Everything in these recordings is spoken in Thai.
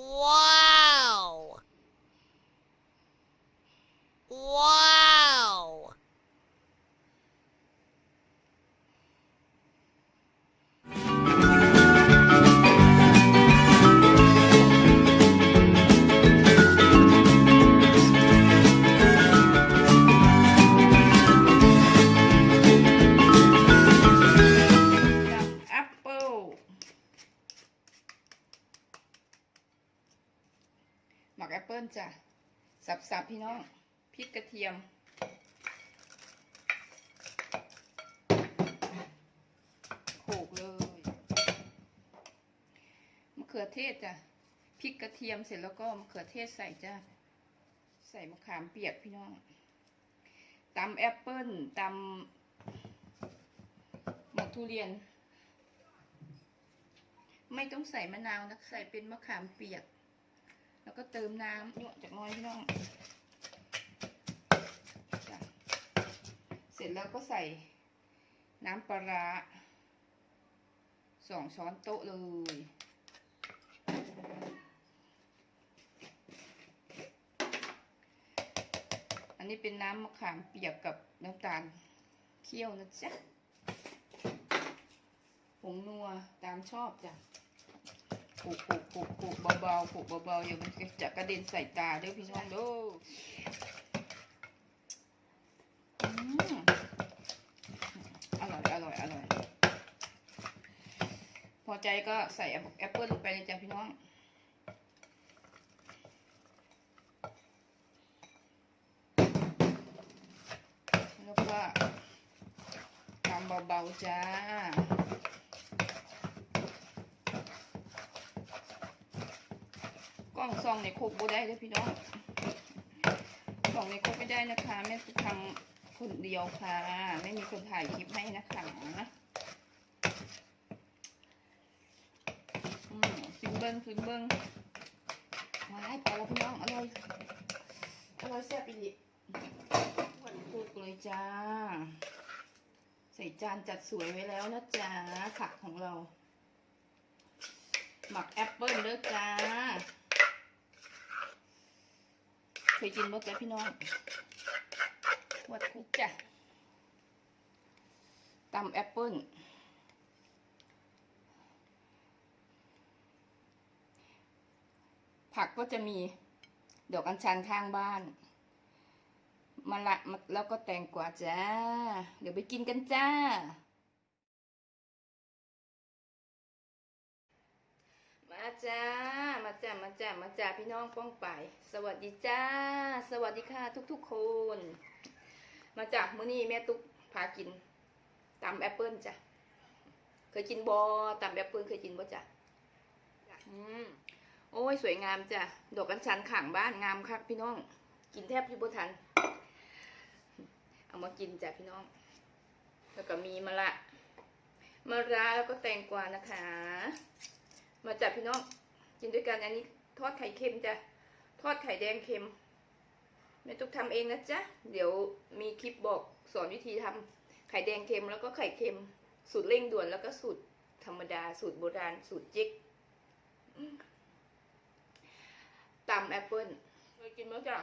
Wow! พี่น้องพริกกระเทียม โขลกเลยมะเขือเทศจ้ะพริกกระเทียมเสร็จแล้วก็มะเขือเทศใส่จ้ะใส่มะขามเปียกพี่น้องตำแอปเปิลตำหมกทุเรียน ไม่ต้องใส่มะนาวนะใส่เป็นมะขามเปียก แล้วก็เติมน้ำหยวจากน้อยพี่น้องเสร็จแล้วก็ใส่น้ำปลาร้าสองช้อนโต๊ะเลยอันนี้เป็นน้ำมะขามเปียกกับน้ำตาลเคี่ยวนะจ๊ะผงนัวตามชอบจ้ะ ปลูกปลูกปลูกปลูกเบาๆปลูกเบาๆอย่ามันจะกระเด็นใส่ตาเด้อพี่น้องเด้ออร่อยอร่อยอร่อย พอใจก็ใส่แอปเปิ้ลลงไปเลยจ้ะพี่น้องแล้วก็ทำเบาๆจ้า ล้องซองในคุกบ่ได้เลยพี่น้องกล่องในคุกไม่ได้นะคะแม่จะทำคนเดียวค่ะ ไม่มีคนถ่ายคลิปให้นะคะซิมเบิ้งซิมเบิ้งว้ายไปลวพี่น้องอร่อยอร่อยแซ่บอีหวันคุกเลยจ้า ใส่จานจัดสวยไว้แล้วนะจ๊ะผักของเราหมักแอปเปิ้ลเด้อจ้า เคยกินบ่จ๊ะพี่น้องวัดคุกจ้ะตำแอปเปิ้ลผักก็จะมีดอกอัญชันข้างบ้านมะละมะแล้วก็แตงกวาจ้า เดี๋ยวไปกินกันจ้า มาจ้ามาจ้ามาจ้ามาจ้าพี่น้องป้องไป สวัสดีจ้า สวัสดีค่ะทุกๆคน มาจามื้อนี้แม่ตุ๊กพากินตำแอปเปิลจ้ะ เคยกินบอตำแอปเปิลเคยกินบ่จ้ะอืมโอ้ยสวยงามจ้ะ ดอกกัญชันข้างบ้านงามคักพี่น้อง กินแทบพี่บ่ทัน เอามากินจ้ะพี่น้อง แล้วก็มีมะละมะระแล้วก็แตงกวานะคะ มาจับพี่น้องกินด้วยกันอันนี้ทอดไข่เค็มจ้ะทอดไข่แดงเค็มแม่ตุ๊กทำเองนะจ๊ะเดี๋ยวมีคลิปบอกสอนวิธีทำไข่แดงเค็มแล้วก็ไข่เค็ม สูตรเร่งด่วนแล้วก็สูตรธรรมดา สูตรโบราณ สูตรจิกอืมตำแอปเปิ้ลเคยกินมั้ยจ้ะ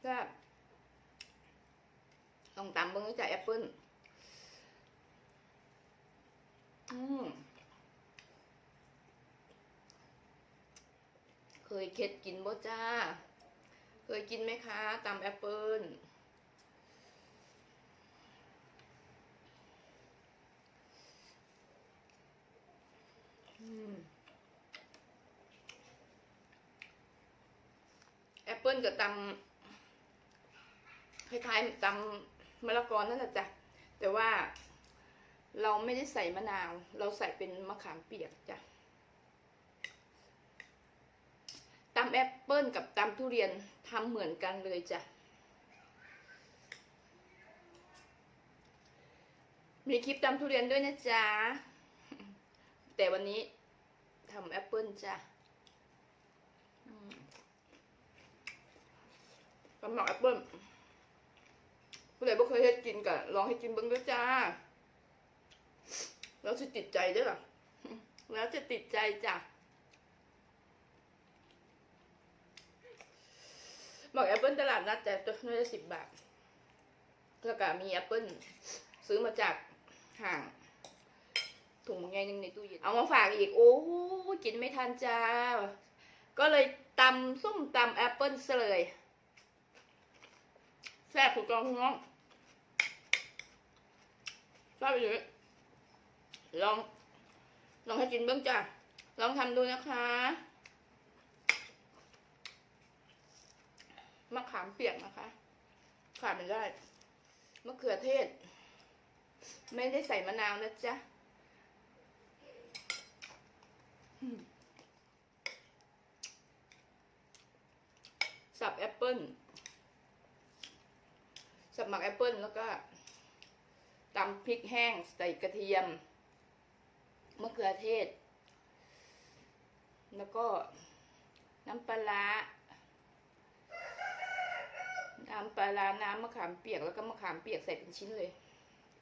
แซ่บลองตำเบิ้งด้วยจ้ะแอปเปิ้ลอืม เค ยเค็ดกินบ่จ้า เคยกินไหมคะตำแอปเปิลอืมแอปเปิลกับตำคล้ายๆตำมะละกอนั่นแหละจ้ะ แต่ว่าเราไม่ได้ใส่มะนาว เราใส่เป็นมะขามเปียกจ้ะ ตำ แอปเปิลกับตำทุเรียนทำเหมือนกันเลยจ้ะ มีคลิปตำทุเรียนด้วยนะจ๊ะ แต่วันนี้ทำแอปเปิลจ้ะอืมตำหนักแอปเปิลผู้ใดบ่เคยเฮ็ดกินก็ลองให้กินเบิ่งด้วยจ้า แล้วจะติดใจด้วยล่ะแล้วจะติดใจจ้ะ บอกแอปเปิลตลาดนัดแต่ตัวน้อยละสิบบาท แล้วก็มีแอปเปิลซื้อมาจากห่าง ถุงใหญ่หนึ่งในตู้เย็น เอามาฝากอีก โอ้กินไม่ทันจ้า ก็เลยตำส้มตำแอปเปิลซะเลยแซ่บถูกต้องน้องชอบไปเลยลอง ลองให้กินเบื้องจ้าลองทำดูนะคะ มะขามเปียกนะคะขาดไม่ได้มะเขือเทศ ไม่ได้ใส่มะนาวนะจ๊ะสับแอปเปิ้ลสับหมักแอปเปิ้ลแล้วก็ตำพริกแห้งใส่กระเทียมมะเขือเทศ แล้วก็น้ำปลาร้า น้ำปลาร้าน้ำมะขามเปียกแล้วก็มะขามเปียกใส่เป็นชิ้นเลย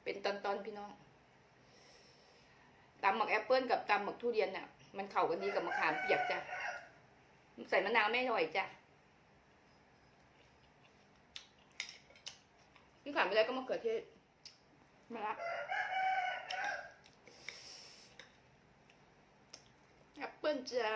เป็นตอนๆพี่น้องตำหมักแอปเปิลกับตำหมักทุเรียนน่ะ มันเข้ากันดีกับมะขามเปียกจ้ะใส่มะนาวไม่อร่อยจ้ะที่ขาดไม่ได้ก็มะเขือเทศมาละแอปเปิลจ้า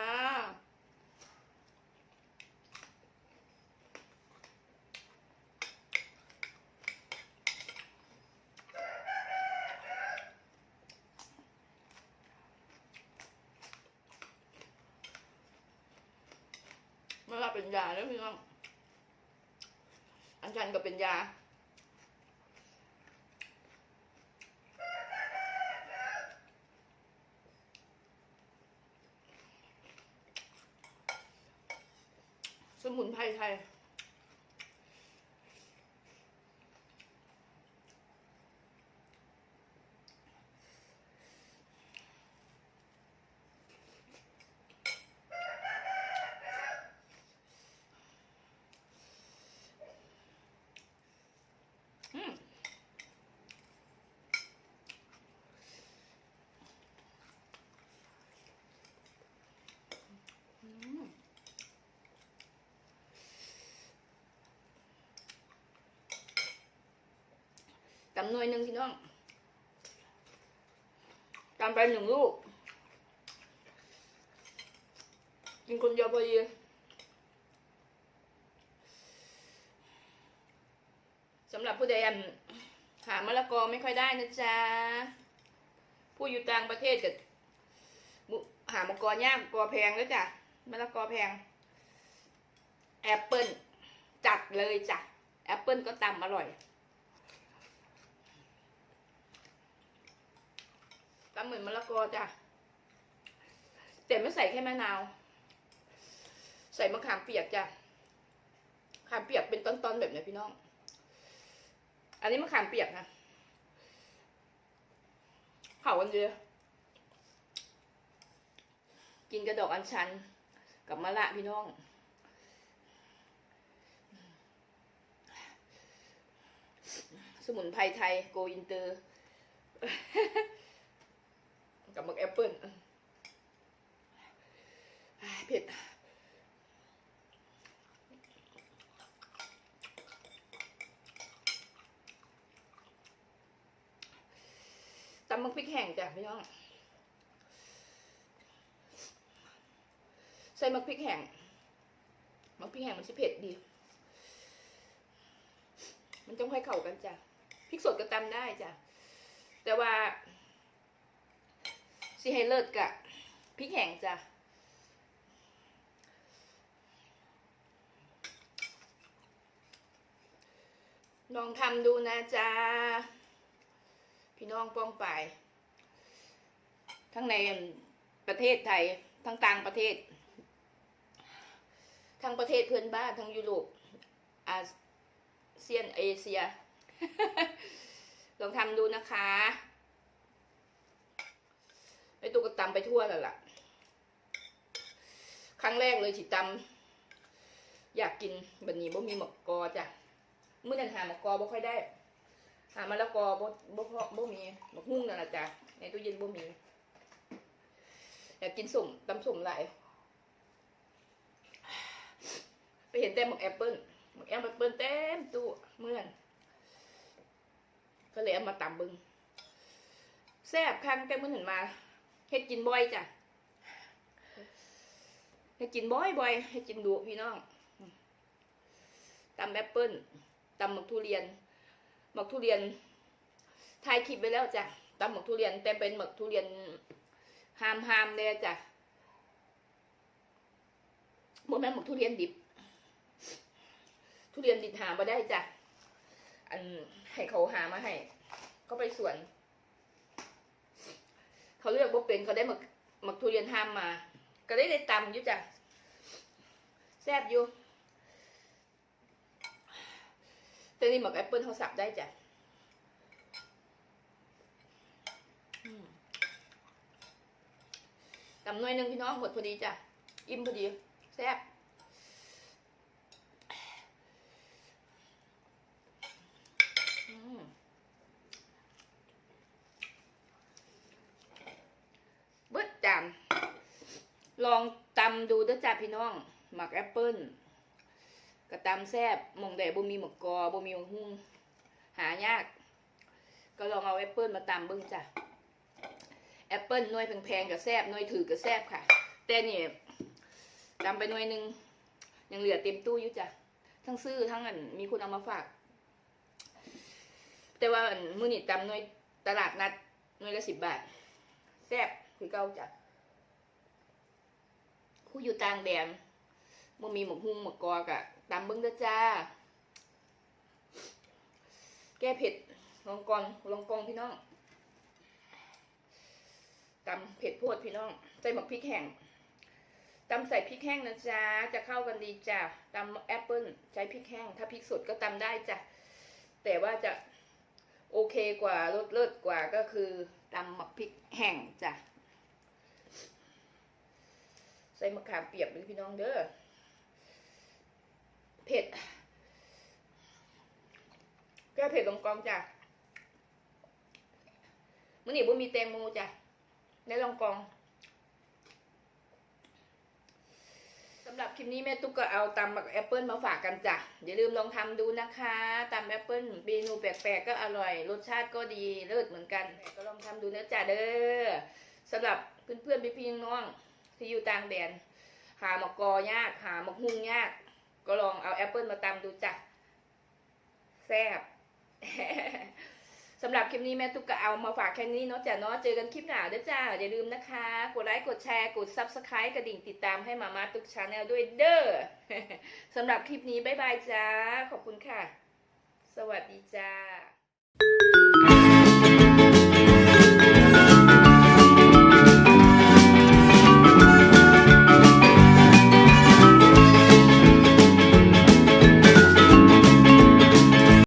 เป็นยาแล้วพี่น้อง อันชันก็เป็นยา สมุนไพรไทยำหน่วยหนึ่งพี่น้องตำไปหนึ่งลูก กินคนเดียวพอดีสำหรับผู้ใดอันหามะละกอไม่ค่อยได้นะจ๊ะ ผู้อยู่ต่างประเทศกับหามะละกอยากกอแพงแล้วจ้ะมะละกอแพง แอปเปิลจัดเลยจ้ะ แอปเปิลก็ตำอร่อย ตำเหมือนมะละกอจ้ะแต่ไม่ใส่แค่มะนาว ใส่มะขามเปียกจ้ะขามเปียกเป็นต้นๆแบบนี้พี่น้อง อันนี้มะขามเปียกนะเผากันเยอะกินกระดอกอัญชันกับมะละพี่น้องสมุนไพรไทยโกอินเตอร์ กับมึกแอปเปิ้ลเผ็ดตำมึกพริกแห้งจ้ะพี่น้อง ใส่มึกพริกแห้งมึกพริกแห้งมันสิเผ็ดดี มันต้องให้เข้ากันจ้ะพริกสดก็ตำได้จ้ะแต่ว่า สิให้เลิศกะพริกแห้งจ้ะลองทำดูนะจ๊ะ พี่น้องป้องไป ทั้งในประเทศไทย ทั้งต่างประเทศ ทั้งประเทศเพื่อนบ้าน ทั้งยุโรปอาเซียนเอเชีย ลองทำดูนะคะ ไปตุกตำไปทั่วแล้วล่ะ ครั้งแรกเลยสิตำอยากกินบันนี้บ่มีหมกกอจ้ะเมื้อนั้นหาหมกกอบ่ค่อยได้ หามะละกอบ่บ่พอบ่มีหมกหุ้งนั่นแหละจ้ะในตู้เย็นบ่มีอยากกินสุ่มตำสุ่มหลายไปเห็นแต่หมกแอปเปิ้ลหมกแอปเปิ้ลเต็มตู้เมื่อนก็เลยเอามาตำบึงแซ่บคังแต่มื่อเห็นมา เฮ็ดกินบ่อยจ้ะเฮ็ดกินบ่อยบ่อยเฮ็ดกินดุพี่น้องตำแอปเปิ้ลตำหมักทุเรียนหมักทุเรียนถ่ายคลิปไว้แล้วจ้ะตำหมักทุเรียนแต่เป็นหมักทุเรียนหามหามๆเลยจ้ะบ่แม่นหมักทุเรียนดิบ ทุเรียนดิบหามาได้จ้ะอันให้เขาหามาให้ ก็ไปสวน เขาเลือกบ่เป็นเขาได้หมักหมักทุเรียนห้ามมา ก็ได้ได้ตำอยู่จ้ะแซ่บอยู่แต่นี่หมักแอปเปิลเขาสับได้จ้ะตำหน่อยหนึงพี่น้องหมดพอดีจ้ะ อิ่มพอดี แซ่บ อืมเบิดจานล องตำดูด้อจ้าพี่น้อง หมักแอปเปิ้ลกระตำแซบมองแดบ่มีหมกกอบ่มีหมกหุ้งหายาก ก็ลองเอาแอปเปิ้ลมาตำเบิ่งจ้ะแอปเปิ้ลหน่วยแพงๆกับแซบหน่วยถือกับแซบค่ะ แต่นี่ตำไปหน่วยหนึ่งยังเหลือเต็มตู้อยู่จ้ะทั้งซื้อทั้งอันมีคนเอามาฝาก แต่ว่าอันมื้อนี้ตำหน่วยตลาดนัดหน่วยละสิบบาท แซบคือเก่าจ้ะ ผู้อยู่ต่างแดนบ่มีหมกฮุ้งหมกกอกะตำเบิ่งเด้อจ้า แก้เผ็ดลองกองลองกองพี่น้องตำเผ็ดโพดพี่น้อง ใส่หมกพริกแห้งตำใส่พริกแห้งนะจ๊ะ จะเข้ากันดีจ้ะตำแอปเปิ้ลใช้พริกแห้ง ถ้าพริกสดก็ตำได้จ้ะ แต่ว่าจะโอเคกว่าลดเลิศกว่าก็คือตำหมักพริกแห้งจ้ะ ใส่มะขามเปียกเลยพี่น้องเด้อเผ็ดแก้เผ็ดลงกองจ้ะมื่อนี้บ่มีแตงโมจ้ะได้ลองกองสำหรับคลิปนี้แม่ตุ๊กก็เอาตำมักแอปเปิลมาฝากกันจ้ะอย่าลืมลองทำดูนะคะตำแอปเปิลเมนูแปลกๆก็อร่อย รสชาติก็ดีเลิศเหมือนกันก็ลองทำดูนะจ้ะเด้อสำหรับเพื่อนๆพี่ๆน้องๆ ที่อยู่ต่างแดน หาหมกกอยาก หาหมกฮุ่งยาก ก็ลองเอาแอปเปิลมาตำดูจ้ะแซ่บสำหรับคลิปนี้แม่ตุ๊กก็เอามาฝากแค่นี้เนาะจ้ะเนาะเจอกันคลิปหน้าเด้อจ้า อย่าลืมนะคะ กดไลค์กดแชร์กด subscribe กระดิ่งติดตามให้มามาตุ๊กชาแนลด้วยเด้อสำหรับคลิปนี้บ๊ายบายจ้า ขอบคุณค่ะ สวัสดีจ้า